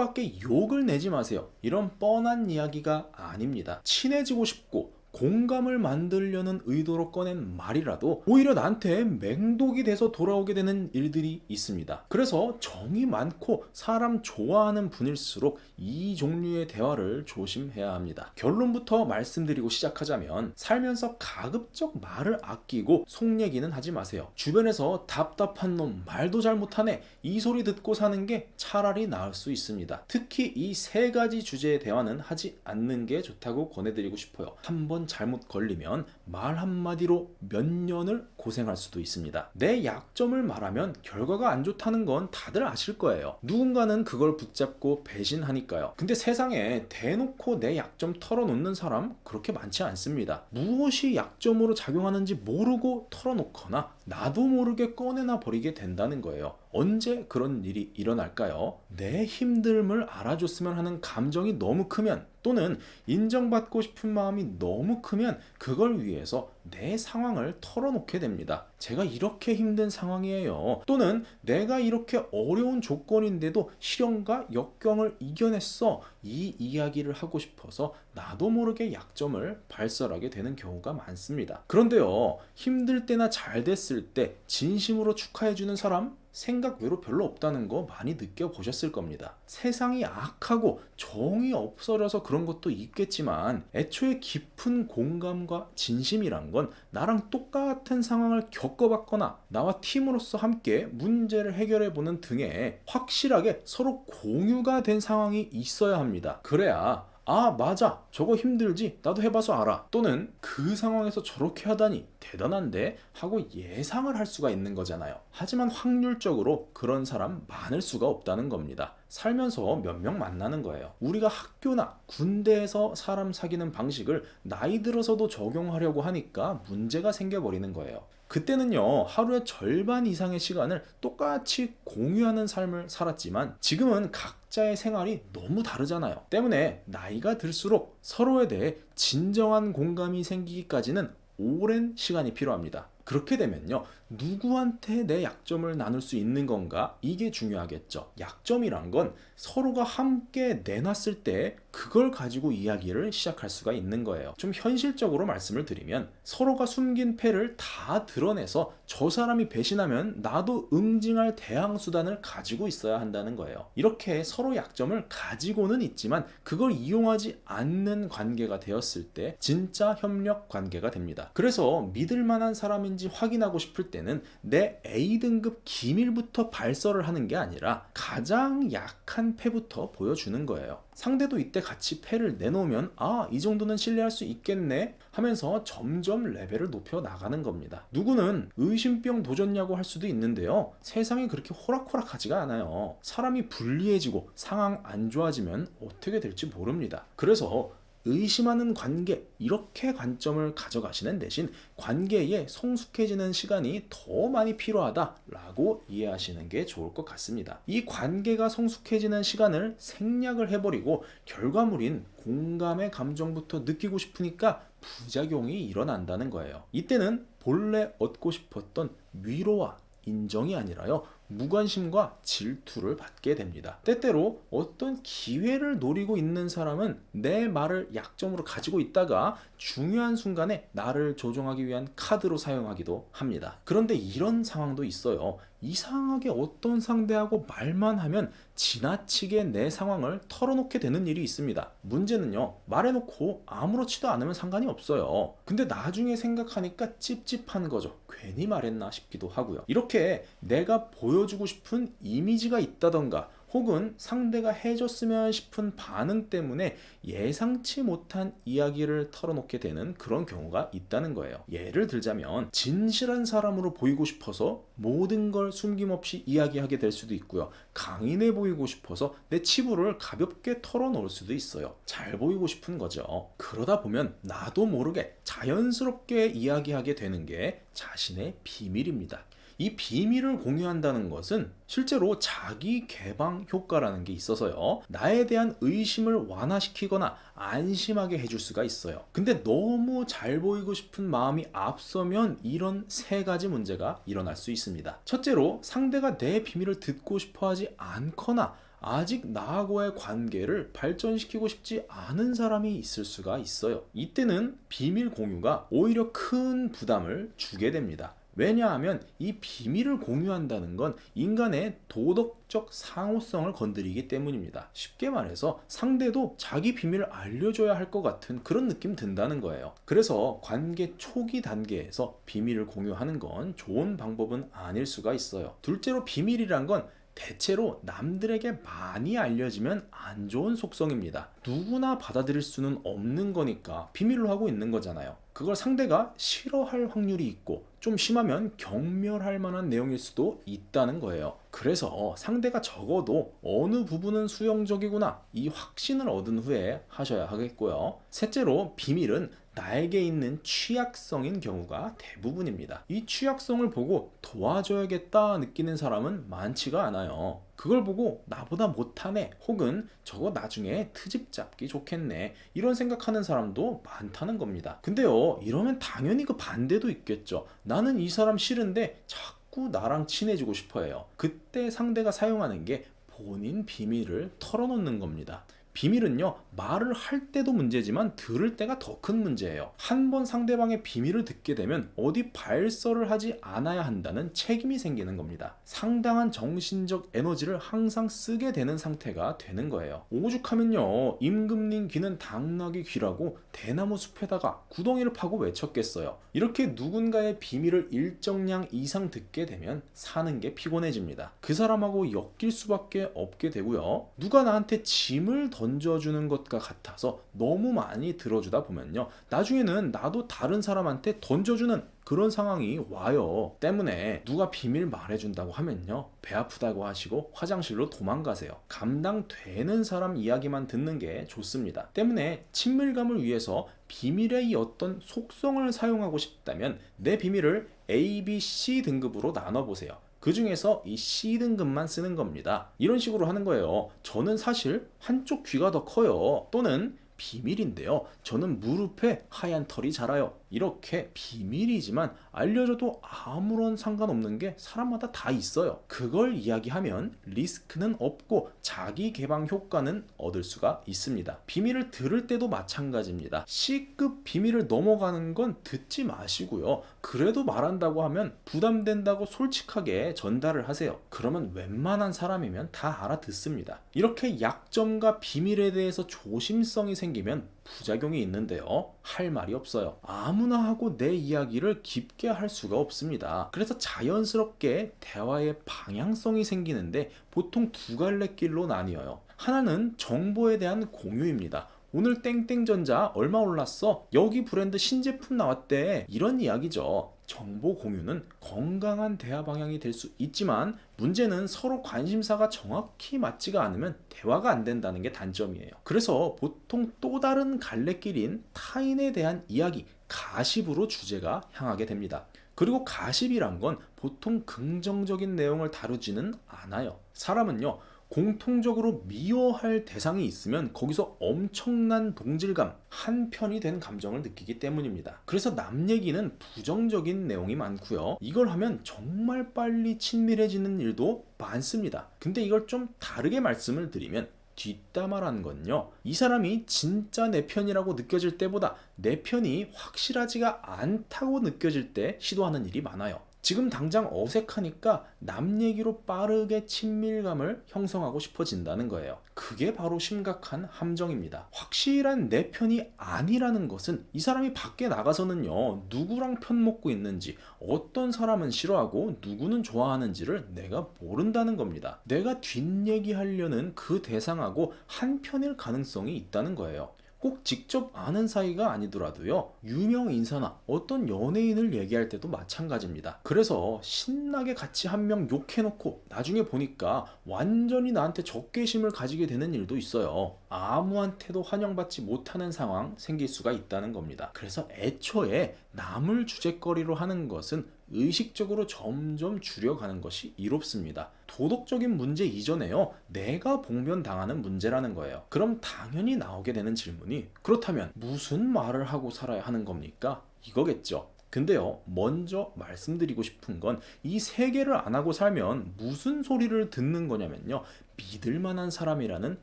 뜻밖의 욕을 내지 마세요. 이런 뻔한 이야기가 아닙니다. 친해지고 싶고 공감을 만들려는 의도로 꺼낸 말이라도 오히려 나한테 맹독이 돼서 돌아오게 되는 일들이 있습니다. 그래서 정이 많고 사람 좋아하는 분일수록 이 종류의 대화를 조심해야 합니다. 결론부터 말씀드리고 시작하자면 살면서 가급적 말을 아끼고 속 얘기는 하지 마세요. 주변에서 답답한 놈 말도 잘 못하네 이 소리 듣고 사는 게 차라리 나을 수 있습니다. 특히 이 세 가지 주제의 대화는 하지 않는 게 좋다고 권해드리고 싶어요. 한번 잘못 걸리면 말 한마디로 몇 년을 고생할 수도 있습니다. 내 약점을 말하면 결과가 안 좋다는 건 다들 아실 거예요. 누군가는 그걸 붙잡고 배신하니까요. 근데 세상에 대놓고 내 약점 털어놓는 사람 그렇게 많지 않습니다. 무엇이 약점으로 작용하는지 모르고 털어놓거나 나도 모르게 꺼내나 버리게 된다는 거예요. 언제 그런 일이 일어날까요? 내 힘듦을 알아줬으면 하는 감정이 너무 크면 또는 인정받고 싶은 마음이 너무 크면 그걸 위해서 내 상황을 털어놓게 됩니다. 제가 이렇게 힘든 상황이에요. 또는 내가 이렇게 어려운 조건인데도 시련과 역경을 이겨냈어. 이 이야기를 하고 싶어서 나도 모르게 약점을 발설하게 되는 경우가 많습니다. 그런데요, 힘들 때나 잘 됐을 때 진심으로 축하해주는 사람 생각 외로 별로 없다는 거 많이 느껴보셨을 겁니다. 세상이 악하고 정이 없어져서 그런 것도 있겠지만 애초에 깊은 공감과 진심이란 건 나랑 똑같은 상황을 겪어봤거나 나와 팀으로서 함께 문제를 해결해보는 등의 확실하게 서로 공유가 된 상황이 있어야 합니다. 그래야 아, 맞아. 저거 힘들지. 나도 해봐서 알아. 또는 그 상황에서 저렇게 하다니 대단한데? 하고 예상을 할 수가 있는 거잖아요. 하지만 확률적으로 그런 사람 많을 수가 없다는 겁니다. 살면서 몇 명 만나는 거예요. 우리가 학교나 군대에서 사람 사귀는 방식을 나이 들어서도 적용하려고 하니까 문제가 생겨버리는 거예요. 그때는요, 하루의 절반 이상의 시간을 똑같이 공유하는 삶을 살았지만 지금은 각자의 생활이 너무 다르잖아요. 때문에 나이가 들수록 서로에 대해 진정한 공감이 생기기까지는 오랜 시간이 필요합니다. 그렇게 되면요, 누구한테 내 약점을 나눌 수 있는 건가? 이게 중요하겠죠. 약점이란 건 서로가 함께 내놨을 때 그걸 가지고 이야기를 시작할 수가 있는 거예요. 좀 현실적으로 말씀을 드리면 서로가 숨긴 패를 다 드러내서 저 사람이 배신하면 나도 응징할 대항 수단을 가지고 있어야 한다는 거예요. 이렇게 서로 약점을 가지고는 있지만 그걸 이용하지 않는 관계가 되었을 때 진짜 협력 관계가 됩니다. 그래서 믿을 만한 사람인지 확인하고 싶을 때는 내 A등급 기밀부터 발설을 하는 게 아니라 가장 약한 패부터 보여주는 거예요. 상대도 이때 같이 패를 내놓으면 아, 이 정도는 신뢰할 수 있겠네 하면서 점점 레벨을 높여 나가는 겁니다. 누구는 의심병 도졌냐고 할 수도 있는데요. 세상이 그렇게 호락호락하지가 않아요. 사람이 불리해지고 상황 안 좋아지면 어떻게 될지 모릅니다. 그래서 의심하는 관계 이렇게 관점을 가져가시는 대신 관계에 성숙해지는 시간이 더 많이 필요하다라고 이해하시는 게 좋을 것 같습니다. 이 관계가 성숙해지는 시간을 생략을 해버리고 결과물인 공감의 감정부터 느끼고 싶으니까 부작용이 일어난다는 거예요. 이때는 본래 얻고 싶었던 위로와 인정이 아니라요. 무관심과 질투를 받게 됩니다. 때때로 어떤 기회를 노리고 있는 사람은 내 말을 약점으로 가지고 있다가 중요한 순간에 나를 조종하기 위한 카드로 사용하기도 합니다. 그런데 이런 상황도 있어요. 이상하게 어떤 상대하고 말만 하면 지나치게 내 상황을 털어놓게 되는 일이 있습니다. 문제는요, 말해놓고 아무렇지도 않으면 상관이 없어요. 근데 나중에 생각하니까 찝찝한 거죠. 괜히 말했나 싶기도 하고요. 이렇게 내가 보여주고 싶은 이미지가 있다던가 혹은 상대가 해줬으면 싶은 반응 때문에 예상치 못한 이야기를 털어놓게 되는 그런 경우가 있다는 거예요. 예를 들자면 진실한 사람으로 보이고 싶어서 모든 걸 숨김없이 이야기하게 될 수도 있고요. 강인해 보이고 싶어서 내 치부를 가볍게 털어놓을 수도 있어요. 잘 보이고 싶은 거죠. 그러다 보면 나도 모르게 자연스럽게 이야기하게 되는 게 자신의 비밀입니다. 이 비밀을 공유한다는 것은 실제로 자기 개방 효과라는 게 있어서요. 나에 대한 의심을 완화시키거나 안심하게 해줄 수가 있어요. 근데 너무 잘 보이고 싶은 마음이 앞서면 이런 세 가지 문제가 일어날 수 있습니다. 첫째로 상대가 내 비밀을 듣고 싶어 하지 않거나 아직 나하고의 관계를 발전시키고 싶지 않은 사람이 있을 수가 있어요. 이때는 비밀 공유가 오히려 큰 부담을 주게 됩니다. 왜냐하면 이 비밀을 공유한다는 건 인간의 도덕적 상호성을 건드리기 때문입니다. 쉽게 말해서 상대도 자기 비밀을 알려줘야 할 것 같은 그런 느낌 든다는 거예요. 그래서 관계 초기 단계에서 비밀을 공유하는 건 좋은 방법은 아닐 수가 있어요. 둘째로 비밀이란 건 대체로 남들에게 많이 알려지면 안 좋은 속성입니다. 누구나 받아들일 수는 없는 거니까 비밀로 하고 있는 거잖아요. 그걸 상대가 싫어할 확률이 있고 좀 심하면 경멸할 만한 내용일 수도 있다는 거예요. 그래서 상대가 적어도 어느 부분은 수용적이구나 이 확신을 얻은 후에 하셔야 하겠고요. 셋째로 비밀은 나에게 있는 취약성인 경우가 대부분입니다. 이 취약성을 보고 도와줘야겠다 느끼는 사람은 많지가 않아요. 그걸 보고 나보다 못하네 혹은 저거 나중에 트집 잡기 좋겠네 이런 생각하는 사람도 많다는 겁니다. 근데요 이러면 당연히 그 반대도 있겠죠. 나는 이 사람 싫은데 자꾸 나랑 친해지고 싶어 해요. 그때 상대가 사용하는 게 본인 비밀을 털어놓는 겁니다. 비밀은요, 말을 할 때도 문제지만 들을 때가 더 큰 문제예요. 한 번 상대방의 비밀을 듣게 되면 어디 발설을 하지 않아야 한다는 책임이 생기는 겁니다. 상당한 정신적 에너지를 항상 쓰게 되는 상태가 되는 거예요. 오죽하면요, 임금님 귀는 당나귀 귀라고 대나무 숲에다가 구덩이를 파고 외쳤겠어요. 이렇게 누군가의 비밀을 일정량 이상 듣게 되면 사는 게 피곤해집니다. 그 사람하고 엮일 수밖에 없게 되고요. 누가 나한테 짐을 던져주는 것과 같아서 너무 많이 들어주다 보면요. 나중에는 나도 다른 사람한테 던져주는 그런 상황이 와요. 때문에 누가 비밀 말해준다고 하면요. 배 아프다고 하시고 화장실로 도망가세요. 감당되는 사람 이야기만 듣는 게 좋습니다. 때문에 친밀감을 위해서 비밀의 이 어떤 속성을 사용하고 싶다면 내 비밀을 A, B, C 등급으로 나눠보세요. 그 중에서 이 C 등급만 쓰는 겁니다. 이런 식으로 하는 거예요. 저는 사실 한쪽 귀가 더 커요. 또는 비밀인데요. 저는 무릎에 하얀 털이 자라요. 이렇게 비밀이지만 알려줘도 아무런 상관없는 게 사람마다 다 있어요. 그걸 이야기하면 리스크는 없고 자기 개방 효과는 얻을 수가 있습니다. 비밀을 들을 때도 마찬가지입니다. C급 비밀을 넘어가는 건 듣지 마시고요. 그래도 말한다고 하면 부담된다고 솔직하게 전달을 하세요. 그러면 웬만한 사람이면 다 알아듣습니다. 이렇게 약점과 비밀에 대해서 조심성이 생기면 부작용이 있는데요. 할 말이 없어요. 아무나 하고 내 이야기를 깊게 할 수가 없습니다. 그래서 자연스럽게 대화의 방향성이 생기는데 보통 두 갈래 길로 나뉘어요. 하나는 정보에 대한 공유입니다. 오늘 땡땡전자 얼마 올랐어? 여기 브랜드 신제품 나왔대. 이런 이야기죠. 정보 공유는 건강한 대화 방향이 될 수 있지만 문제는 서로 관심사가 정확히 맞지가 않으면 대화가 안 된다는 게 단점이에요. 그래서 보통 또 다른 갈래길인 타인에 대한 이야기, 가십으로 주제가 향하게 됩니다. 그리고 가십이란 건 보통 긍정적인 내용을 다루지는 않아요. 사람은요, 공통적으로 미워할 대상이 있으면 거기서 엄청난 동질감, 한편이 된 감정을 느끼기 때문입니다. 그래서 남 얘기는 부정적인 내용이 많고요. 이걸 하면 정말 빨리 친밀해지는 일도 많습니다. 근데 이걸 좀 다르게 말씀을 드리면 뒷담화라는 건요. 이 사람이 진짜 내 편이라고 느껴질 때보다 내 편이 확실하지가 않다고 느껴질 때 시도하는 일이 많아요. 지금 당장 어색하니까 남 얘기로 빠르게 친밀감을 형성하고 싶어진다는 거예요. 그게 바로 심각한 함정입니다. 확실한 내 편이 아니라는 것은 이 사람이 밖에 나가서는요, 누구랑 편 먹고 있는지, 어떤 사람은 싫어하고 누구는 좋아하는지를 내가 모른다는 겁니다. 내가 뒷얘기 하려는 그 대상하고 한 편일 가능성이 있다는 거예요. 꼭 직접 아는 사이가 아니더라도요, 유명 인사나 어떤 연예인을 얘기할 때도 마찬가지입니다. 그래서 신나게 같이 한 명 욕해놓고 나중에 보니까 완전히 나한테 적개심을 가지게 되는 일도 있어요. 아무한테도 환영받지 못하는 상황 생길 수가 있다는 겁니다. 그래서 애초에 남을 주제거리로 하는 것은 의식적으로 점점 줄여가는 것이 이롭습니다. 도덕적인 문제 이전에요. 내가 봉변당하는 문제라는 거예요. 그럼 당연히 나오게 되는 질문이 그렇다면 무슨 말을 하고 살아야 하는 겁니까? 이거겠죠. 근데요, 먼저 말씀드리고 싶은 건 이세 개를 안 하고 살면 무슨 소리를 듣는 거냐면요. 믿을 만한 사람이라는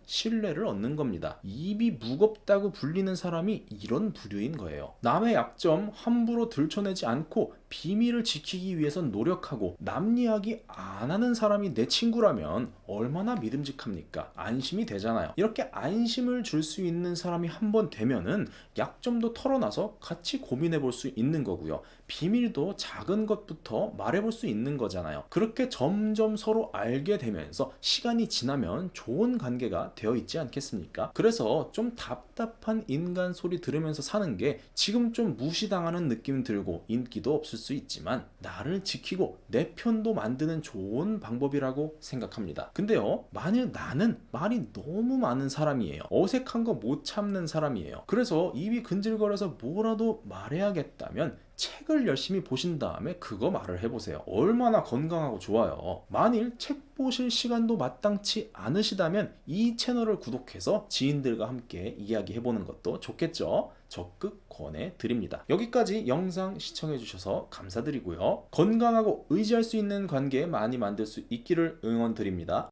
신뢰를 얻는 겁니다. 입이 무겁다고 불리는 사람이 이런 부류인 거예요. 남의 약점 함부로 들춰내지 않고 비밀을 지키기 위해서 노력하고 남 이야기 안 하는 사람이 내 친구라면 얼마나 믿음직합니까? 안심이 되잖아요. 이렇게 안심을 줄 수 있는 사람이 한 번 되면은 약점도 털어놔서 같이 고민해 볼 수 있는 거고요. 비밀도 작은 것부터 말해 볼 수 있는 거잖아요. 그렇게 점점 서로 알게 되면서 시간이 지나면 좋은 관계가 되어 있지 않겠습니까? 그래서 좀 답답한 인간 소리 들으면서 사는 게 지금 좀 무시당하는 느낌 들고 인기도 없을 수 있지만 나를 지키고 내 편도 만드는 좋은 방법이라고 생각합니다. 근데요, 만일 나는 말이 너무 많은 사람이에요. 어색한 거 못 참는 사람이에요. 그래서 입이 근질거려서 뭐라도 말해야겠다면 책을 열심히 보신 다음에 그거 말을 해보세요. 얼마나 건강하고 좋아요. 만일 책 보실 시간도 마땅치 않으시다면 이 채널을 구독해서 지인들과 함께 이야기해보는 것도 좋겠죠. 적극 권해드립니다. 여기까지 영상 시청해주셔서 감사드리고요. 건강하고 의지할 수 있는 관계 많이 만들 수 있기를 응원드립니다.